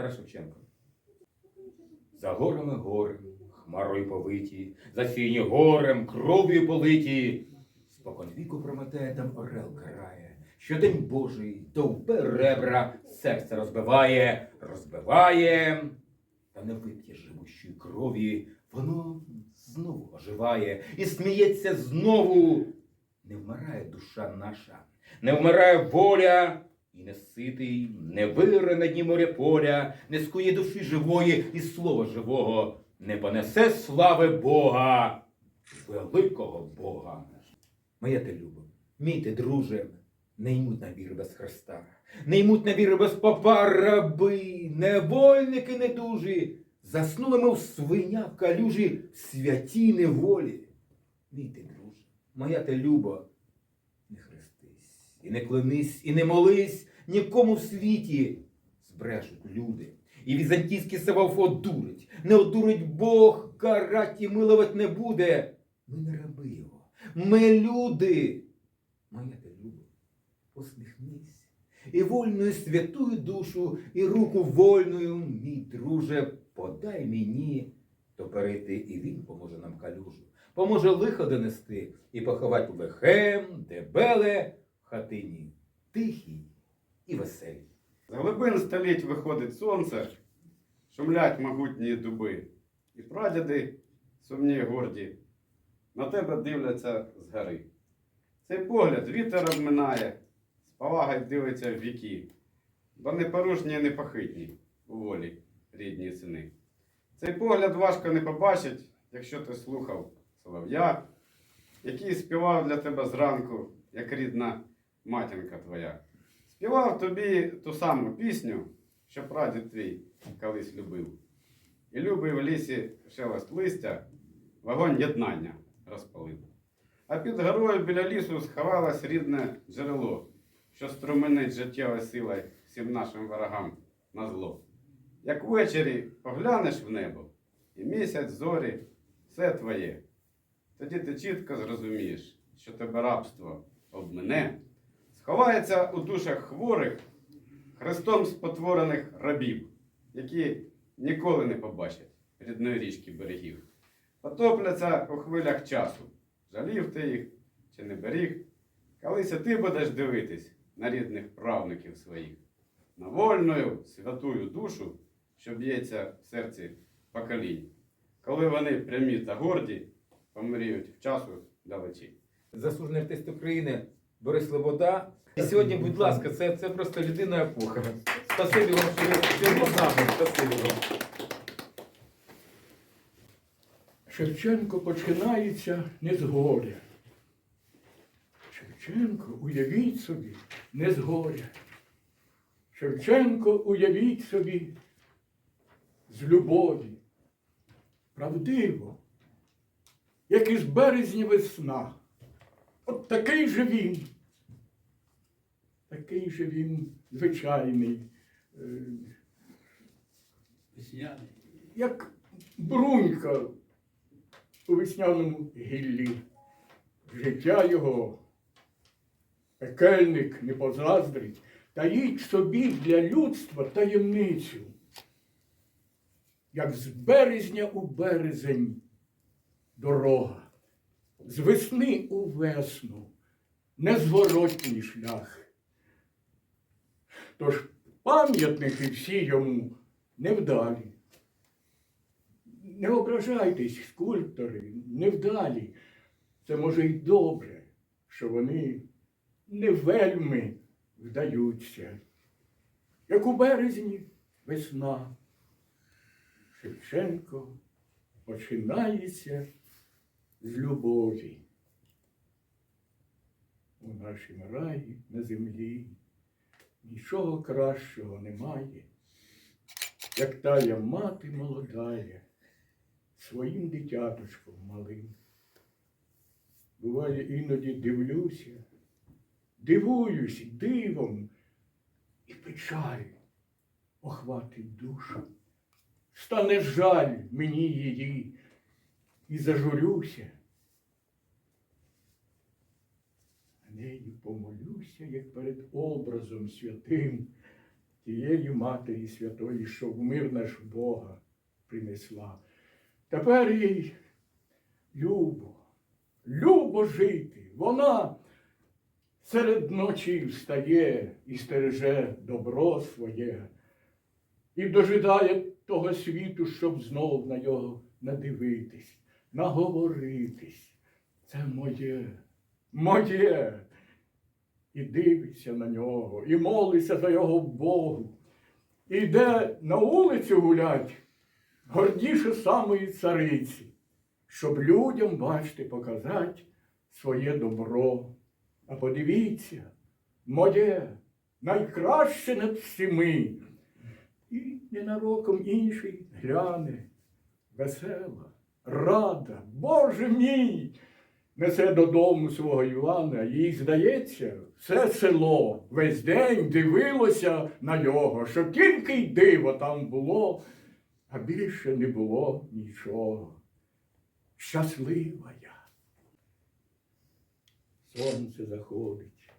Тарас. За горами гори, хмарою повиті, засіяні горем, кров'ю политі. Спокон віку Прометея там орел карає, що день Божий довбе ребра серце розбиває, розбиває, та не вип'є живущої крові, воно знову оживає і сміється знову. Не вмирає душа наша, не вмирає воля, і не ситий, не вире на дні моря поля, не скує душі живої і слова живого, не понесе слави Бога, великого Бога. Моя ти любо, мій ти друже, не ймуть на віри без Христа, не ймуть на віри без попа раби, невольники недужі, заснули ми в свиня в калюжі святій неволі. Мій ти друже, моя ти любо, і не клянись, і не молись нікому в світі. Збрешуть люди. І візантійський Саваоф одурить. Не одурить Бог, карать і миловать не буде. Ми не раби його. Ми люди. Моя ти любов, посміхнись. І вольною святую душу, і руку вольною, мій друже, подай мені, то перейти, і він поможе нам калюжу. Поможе лихо донести і поховать лихем, дебеле хатині тихій і веселій. З глибин століть виходить сонце, шумлять могутні дуби, і прадіди, сумні горді, на тебе дивляться згори. Цей погляд вітер обминає, з повагою дивиться в віки, бо непорушні і непохитні у волі рідні сини. Цей погляд важко не побачить, якщо ти слухав солов'я, який співав для тебе зранку, як рідна матінка твоя. Співав тобі ту саму пісню, що прадід твій колись любив. І любив в лісі шелест листя, вогонь єднання розпалив. А під горою біля лісу сховалось рідне джерело, що струменить життєвою силою всім нашим ворогам на зло. Як ввечері поглянеш в небо, і місяць, зорі, все твоє. Тоді ти чітко зрозумієш, що тебе рабство обмине, сховається у душах хворих, хрестом спотворених рабів, які ніколи не побачать рідної річки берегів. Потопляться у хвилях часу. Жалів ти їх чи не беріг, колись і ти будеш дивитись на рідних правників своїх, на вольною святую душу, що б'ється в серці поколінь, коли вони прямі та горді помріють в часу далечі. Заслужений артист України Борис Лобода. І сьогодні, будь ласка, це, це просто людина епохи. Спасибі вам, що ви сьогодні з нами. Спасибі вам. Шевченко починається не з горя. Шевченко, уявіть собі, не з горя. Шевченко, уявіть собі, з любові. Правдиво, як із березня весна. От такий же він. Такий же він звичайний. е, як брунька у весняному гіллі. Життя його пекельник не позаздрить, таїть собі для людства таємницю. Як з березня у березень дорога, з весни у весну незворотній шлях. Тож пам'ятники всі йому невдалі. Не ображайтесь, скульптори, невдалі. Це може й добре, що вони не вельми вдаються. Як у березні весна. Шевченко починається любові. У нашім раї на землі нічого кращого немає, як тая мати молодая своїм дитяточком малим. Буває, іноді дивлюся, дивуюсь дивом, і печаль охватить душу. Стане жаль мені її, і зажурюся. На неї помолюся, як перед образом святим, тієї Матері Святої, що в мир наш Бога принесла. Тепер їй любо, любо жити. Вона серед ночі встає і стереже добро своє, і дожидає того світу, щоб знов на його надивитись, наговоритись. Це моє, моє. І дивиться на нього, і молиться за його Богу. І йде на вулицю гулять, гордіше самої цариці, щоб людям, бачите, показати своє добро. А подивіться, моє найкраще над всіми. І ненароком інший гляне, весела, рада, Боже мій, несе додому свого Івана, їй здається, все село весь день дивилося на нього, що тільки й диво там було, а більше не було нічого. Щаслива я. Сонце заходить,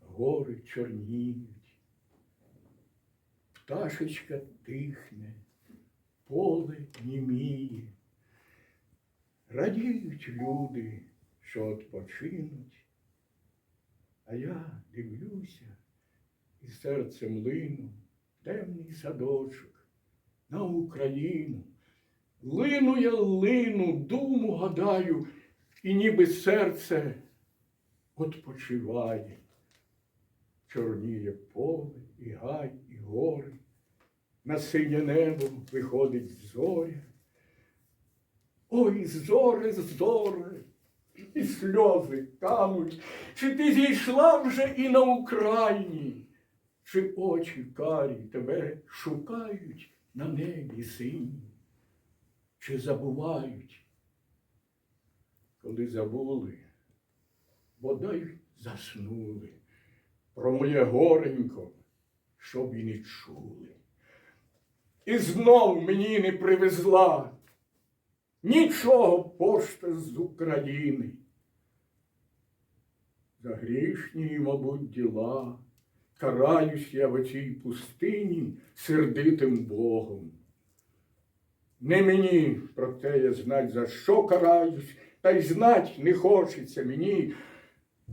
гори чорніють, пташечка тихне, поле німіє. Радіють люди, що відпочинуть, а я дивлюся і серцем лину темний садочок на Україну. Лину я лину, думу гадаю, і ніби серце відпочиває. Чорніє поле, і гай, і гори, на синє небо виходить зоря. Ой, зори, зори, і сльози тануть. Чи ти зійшла вже і на Україні? Чи очі карі тебе шукають на небі сині? Чи забувають? Коли забули, бодай заснули про моє горенько, щоб і не чули. І знов мені не привезла нічого пошта з України. За грішні, мабуть, діла, караюсь я в цій пустині сердитим Богом. Не мені про те я знать, за що караюсь, та й знать не хочеться мені,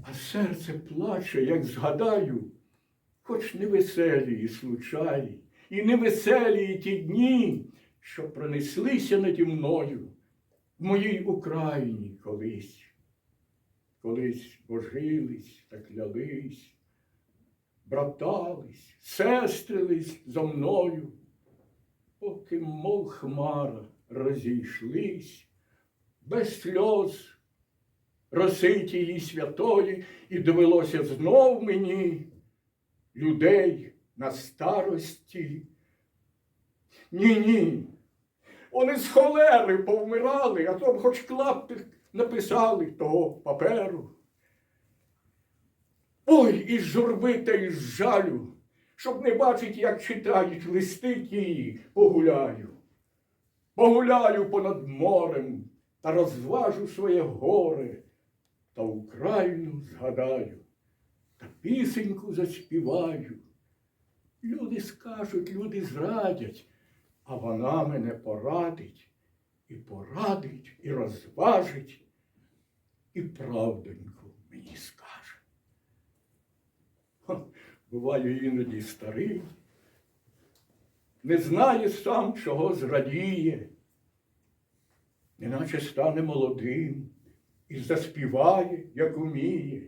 а серце плаче, як згадаю, хоч невеселі і случаї, і невеселі ті дні, що пронеслися наді мною в моїй Україні колись. Колись божились та клялись, братались, сестрились зо мною, поки, мов хмара, розійшлись, без сльоз, роси тієї святої, і довелося знов мені людей на старості. Ні, ні. Вони з холери повмирали, а то б хоч клаптик написали того паперу. Ой, із журби та із жалю, щоб не бачить, як читають листи тії, погуляю. Погуляю понад морем та розважу своє горе, та Україну згадаю, та пісеньку заспіваю. Люди скажуть, люди зрадять, а вона мене порадить, і порадить, і розважить, і правдоньку мені скаже. Ха, Буваю іноді старий, не знає сам, чого зрадіє, неначе стане молодим і заспіває, як уміє,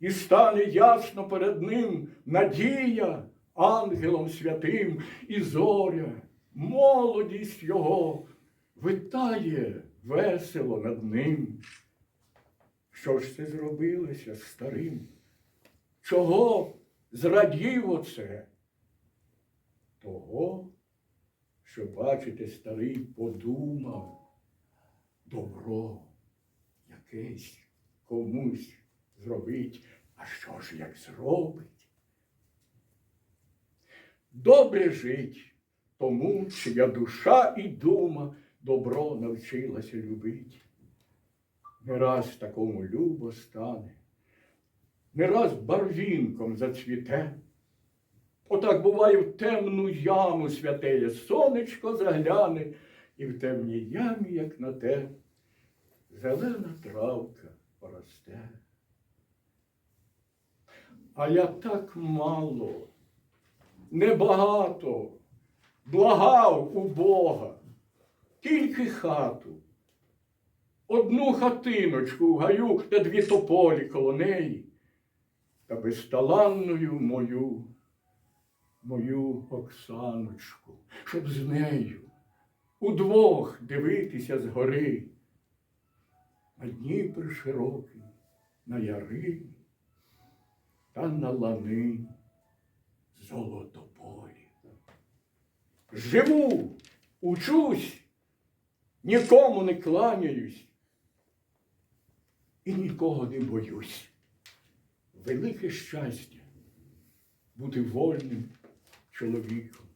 і стане ясно перед ним надія ангелом святим і зоря, молодість його витає весело над ним. Що ж це зробилося старим? Чого зрадів оце? Того, що, бачите, старий подумав добро якесь комусь зробить, а що ж як зробить? Добре жить тому, чия душа і дума добро навчилася любить. Не раз такому любо стане, не раз барвінком зацвіте, Отак буває в темну яму святеє сонечко загляне, і в темній ямі, як на те, зелена травка поросте. А я так мало, небагато. Благав у Бога, тільки хату, одну хатиночку в гаю та дві тополі коло неї, та безталанною мою, мою Оксаночку, щоб з нею удвох дивитися згори. На Дніпр широкий, на яри та на лани золотополі. Живу, учусь, нікому не кланяюсь і нікого не боюсь. Велике щастя бути вольним чоловіком.